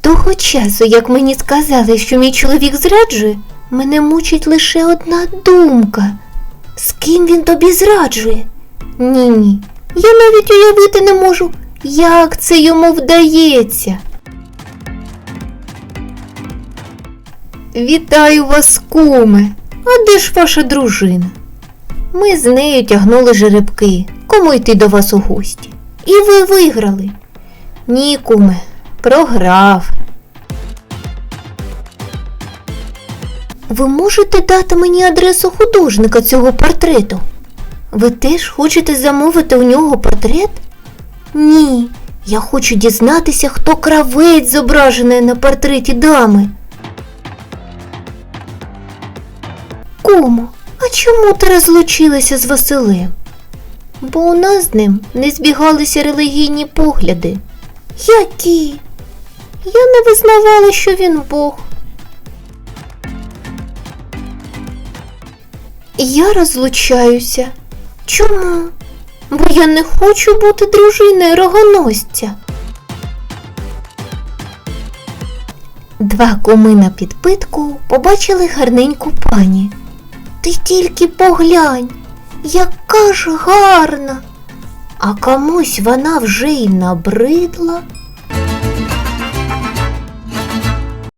того часу, як мені сказали, що мій чоловік зраджує, мене мучить лише одна думка. З ким він тобі зраджує? Ні, ні. Я навіть уявити не можу, як це йому вдається. Вітаю вас, куме. А де ж ваша дружина? Ми з нею тягнули жеребки. Кому йти до вас у гості? І ви виграли. Ні, куме, програв. Ви можете дати мені адресу художника цього портрету? Ви теж хочете замовити у нього портрет? Ні, я хочу дізнатися, хто кравець зображений на портреті дами. Кумо, а чому ти розлучилася з Василем? Бо у нас з ним не збігалися релігійні погляди. Які? Я не визнавала, що він Бог. Я розлучаюся. Чому? Бо я не хочу бути дружиною рогоносця. Два куми на підпитку побачили гарненьку пані. Ти тільки поглянь, яка ж гарна. А комусь вона вже й набридла.